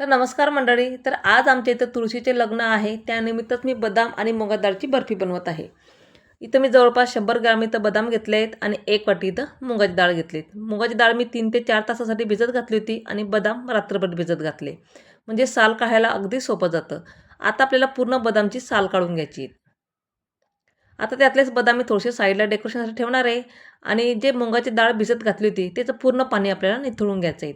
तर नमस्कार मंडळी तर आज आमच्या इथं तुळशीचे लग्न आहे. त्यानिमित्तच मी बदाम आणि मुगा डाळची बर्फी बनवत आहे. इथं मी जवळपास शंभर ग्रॅम इथं बदाम घेतले आहेत आणि एक वाटी इथं मुगाची डाळ घेतली मुगाची डाळ मी तीन ते चार तासासाठी भिजत घातली होती आणि बदाम रात्रभर भिजत घातले. म्हणजे साल काढायला अगदी सोपं जातं. आता आपल्याला पूर्ण बदामची साल काढून घ्यायची आता त्यातलेच बदाम मी थोडेसे साईडला डेकोरेशनसाठी ठेवणार आहे आणि जे मुगाची डाळ भिजत घातली होती त्याचं पूर्ण पाणी आपल्याला निथळून घ्यायचं आहे.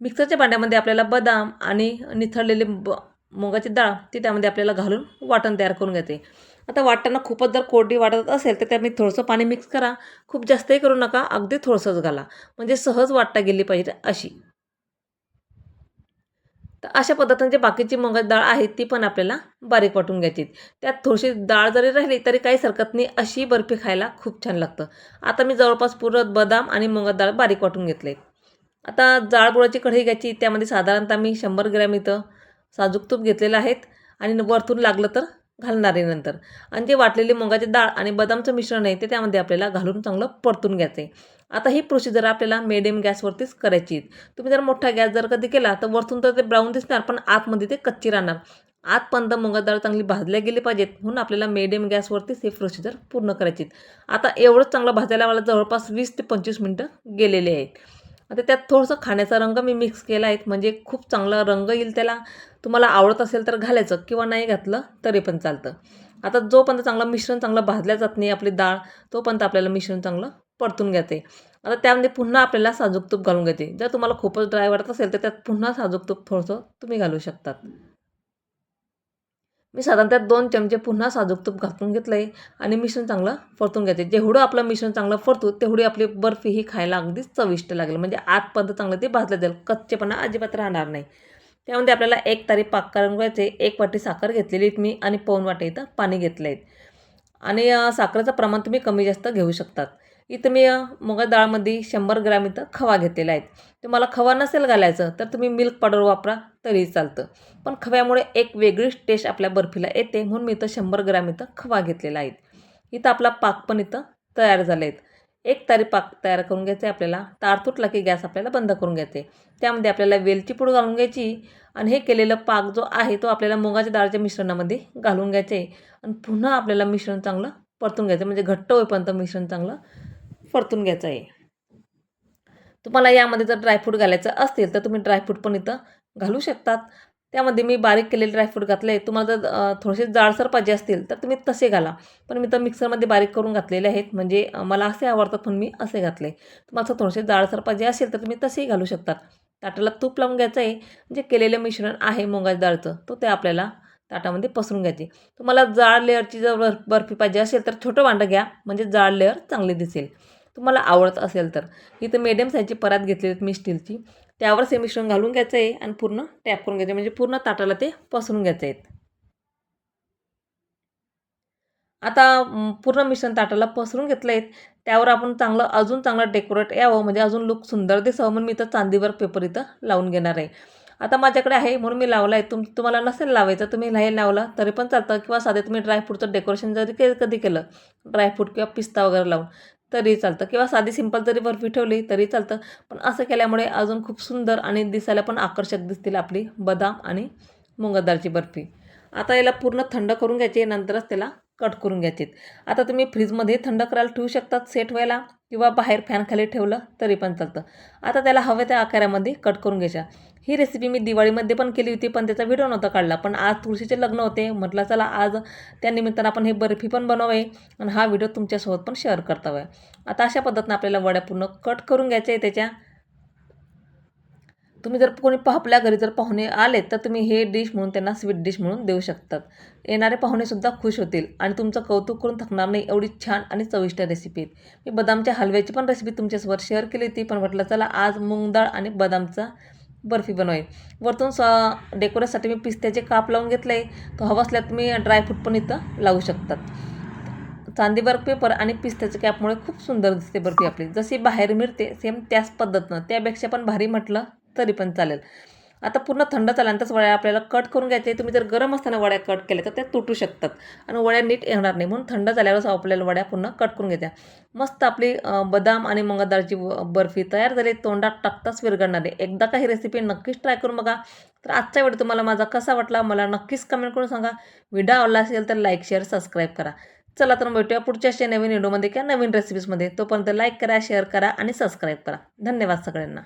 मिक्सरच्या भांड्यामध्ये आपल्याला बदाम आणि निथळलेले ब मुगाची डाळ ती त्यामध्ये आपल्याला घालून वाटण तयार करून घ्यायचे आता वाटताना खूपच जर कोरडी वाटत असेल तर त्यामध्ये थोडंसं पाणी मिक्स करा. खूप जास्तही करू नका. अगदी थोडंसंच घाला. म्हणजे सहज वाटता गेली पाहिजे अशी. तर अशा पद्धतीने जे बाकीची मुगाची डाळ आहे ती पण आपल्याला बारीक वाटून घ्यायची. त्यात थोडीशी डाळ जरी राहिली तरी काही हरकत नाही. अशी बर्फी खायला खूप छान लागतं. आता मी जवळपास पुरत बदाम आणि मुगाची डाळ बारीक वाटून घेतले आता जाळबुडाची कढई घ्यायची त्यामध्ये साधारणतः मी शंभर ग्रॅम इथं साजूक तूप घेतलेलं आहेत आणि वरतून लागलं तर घालणार आहे नंतर. आणि जे वाटलेली मुगाची डाळ आणि बदामचं मिश्रण आहे ते त्यामध्ये आपल्याला घालून चांगलं परतून घ्यायचं आहे आता ही प्रोसिजर आपल्याला मिडियम गॅसवरतीच करायची तुम्ही जर मोठा गॅस जर कधी केला तर वरतून तर ते ब्राऊन दिसणार पण आतमध्ये ते कच्ची राहणार. आतपर्यंत मुगा डाळ चांगली भाजल्या गेली पाहिजेत म्हणून आपल्याला मिडियम गॅसवरतीच हे प्रोसिजर पूर्ण करायची आता एवढंच चांगलं भाजायला मला जवळपास वीस ते पंचवीस मिनटं गेलेले आहेत. आता त्यात थोडंसं खाण्याचा रंग मी मिक्स केला आहे. म्हणजे खूप चांगला रंग येईल त्याला. तुम्हाला आवडत असेल तर घालायचं. किंवा नाही घातलं तरी पण चालतं. आता जोपर्यंत चांगलं मिश्रण चांगलं भाजल्या जात नाही आपली डाळ तोपर्यंत आपल्याला मिश्रण चांगलं परतून घ्यायचे आता त्यामध्ये पुन्हा आपल्याला साजूक तूप घालून घेते. जर तुम्हाला खूपच ड्राय वाटत असेल तर त्यात पुन्हा साजूक तूप थोडंसं तुम्ही घालू शकतात. मी साधारणतः दोन चमचे पुन्हा साजूक तूप घालून घेतलं आहे आणि मिश्रण चांगलं परतून घ्यायचे जेवढं आपलं मिश्रण चांगलं परतू तेवढी आपली बर्फी ही खायला अगदी चविष्ट लागेल. म्हणजे आतपर्यंत चांगलं ते भाजलं जाईल. कच्चेपणा अजिबात राहणार नाही. त्यामध्ये आपल्याला एक तारी पाक करून घ्यायचे. एक वाटी साखर घेतलेली मी आणि पाऊन वाटी इथं पाणी घेतलं आहे आणि साखरेचं प्रमाण तुम्ही कमी जास्त घेऊ शकतात. इथं मी मुगा डाळमध्ये शंभर ग्रॅम इथं खवा घेतलेला आहे. तुम्हाला खवा नसेल घालायचं तर तुम्ही मिल्क पावडर वापरा तरी चालतं. पण खव्यामुळे एक वेगळीच टेस्ट आपल्या बर्फीला येते म्हणून मी इथं शंभर ग्रॅम इथं खवा घेतलेला आहे. इथं आपला पाक पण इथं तयार झाला आहेत एक तारी पाक तयार करून घ्यायचे आपल्याला. तार तुटला की गॅस आपल्याला बंद करून घ्यायचे त्यामध्ये आपल्याला वेलची पूड घालून घ्यायची. आणि हे केलेलं पाक जो आहे तो आपल्याला मुगाच्या डाळच्या मिश्रणामध्ये घालून घ्यायचे. आणि पुन्हा आपल्याला मिश्रण चांगलं परतून घ्यायचं. म्हणजे घट्ट होईपर्यंत मिश्रण चांगलं परतून घ्यायचं आहे. तुम्हाला यामध्ये जर ड्रायफ्रूट घालायचं असतील तर तुम्ही ड्रायफ्रूट पण इथं घालू शकतात. त्यामध्ये मी बारीक केलेले ड्रायफ्रूट घातले तुम्हाला जर थोडेसे जाडसर पाहिजे असतील तर तुम्ही तसे घाला. पण मी तर मिक्सरमध्ये बारीक करून घातलेले आहेत. म्हणजे मला असे आवडतात म्हणून मी असे घातले. तुम्हाला जर थोडेसे जाडसर पाहिजे असेल तर तुम्ही तसेही घालू शकतात. ताटाला तूप लावून घ्यायचं आहे. जे केलेलं मिश्रण आहे मुगाच्या डाळचं तो ते आपल्याला ताटामध्ये पसरून घ्यायचे. तुम्हाला जाड लेअरची जर बर बर्फी पाहिजे असेल तर छोटं भांडं घ्या. म्हणजे जाड लेअर चांगली दिसेल. तुम्हाला आवडत असेल तर. इथं मीडियम साईजची परात घेतली मी स्टीलची त्यावर हे मिश्रण घालून घ्यायचं आहे आणि पूर्ण टॅप करून घ्यायचं म्हणजे पूर्ण ताटाला ते पसरून घ्यायचं आहेत. आता पूर्ण मिश्रण ताटाला पसरून घेतलं आहे. त्यावर आपण चांगलं अजून चांगलं डेकोरेट यावं. म्हणजे अजून लुक सुंदर दिसावं म्हणून मी इथं चांदीवर पेपर इथं लावून घेणार आहे. आता माझ्याकडे आहे म्हणून मी लावला आहे तुम तुम्हाला नसेल लावायचं तुम्ही हे लावला तरी पण चालतं. किंवा साधे तुम्ही ड्रायफ्रूटचं डेकोरेशन जरी के कधी केलं ड्रायफ्रूट किंवा पिस्ता वगैरे लावून. तरी चालतं. किंवा साधी सिंपल जरी बर्फी ठेवली तरी चालतं. पण असं केल्यामुळे अजून खूप सुंदर आणि दिसायला पण आकर्षक दिसतील आपली बदाम आणि मुंगदारची बर्फी. आता याला पूर्ण थंड करून घ्यायची नंतरच त्याला कट करून घ्यायचे आता तुम्ही फ्रीजमध्ये थंड करायला ठेवू शकतात सेट व्हायला. किंवा बाहेर फॅनखाली ठेवलं तरी पण चालतं. आता त्याला हव्या त्या आकारामध्ये कट करून घ्यायच्या. ही रेसिपी मी दिवाळीमध्ये पण केली होती पण त्याचा व्हिडिओ नव्हता काढला. पण आज तुळशीचे लग्न होते म्हटलं चला आज त्या निमित्तानं आपण हे बर्फी पण बनवावे आणि हा व्हिडिओ तुमच्यासोबत पण शेअर करता आता अशा पद्धतीनं आपल्याला वड्या पूर्ण कट करून घ्यायच्या आहे त्याच्या. तुम्ही जर कोणी आपल्या घरी जर पाहुणे आले तर तुम्ही हे डिश म्हणून त्यांना स्वीट डिश म्हणून देऊ शकतात. येणारे पाहुणेसुद्धा खुश होतील आणि तुमचं कौतुक करून थकणार नाही एवढी छान आणि चविष्ट रेसिपी आहेत मी बदामच्या हलव्याची पण रेसिपी तुमच्यासोबत शेअर केली होती पण म्हटलं चला आज मूग डाळ आणि बदामचा बर्फी बनवेल वरतून स डेकोरेटसाठी मी पिस्त्याचे काप लावून घेतले. आहे तो हवा असल्यात तुम्ही ड्रायफ्रूट पण इथं लावू शकतात. चांदीवर पेपर आणि पिस्त्याच्या कॅपमुळे खूप सुंदर दिसते बर्फी आपली. जशी बाहेर मिळते सेम त्याच पद्धतीनं. त्यापेक्षा पण भारी म्हटलं तरी पण चालेल. आता पूर्ण थंड झाल्यानंतरच वड्या आपल्याला कट करून घ्यायचे. तुम्ही जर गरम असताना वड्या कट केल्या तर त्या तुटू शकतात. आणि वड्या नीट येणार नाही. म्हणून थंड झाल्यावरच आपल्याला वड्या पुन्हा कट करून घ्यायच्या. मस्त आपली बदाम आणि मुगादाळची बर्फी तयार झाली. तोंडात टाकताच विरघळणार नाही. एकदा का ही रेसिपी नक्कीच ट्राय करून बघा. तर आजचा व्हिडिओ तुम्हाला माझा कसा वाटला? मला नक्कीच कमेंट करून सांगा. व्हिडिओ आवडला असेल तर लाईक शेअर सबस्क्राईब करा. चला तर मग भेटूया पुढच्या अशा नवीन व्हिडिओमध्ये किंवा नवीन रेसिपीजमध्ये तोपर्यंत लाईक करा शेअर करा आणि सबस्क्राईब करा. धन्यवाद सगळ्यांना.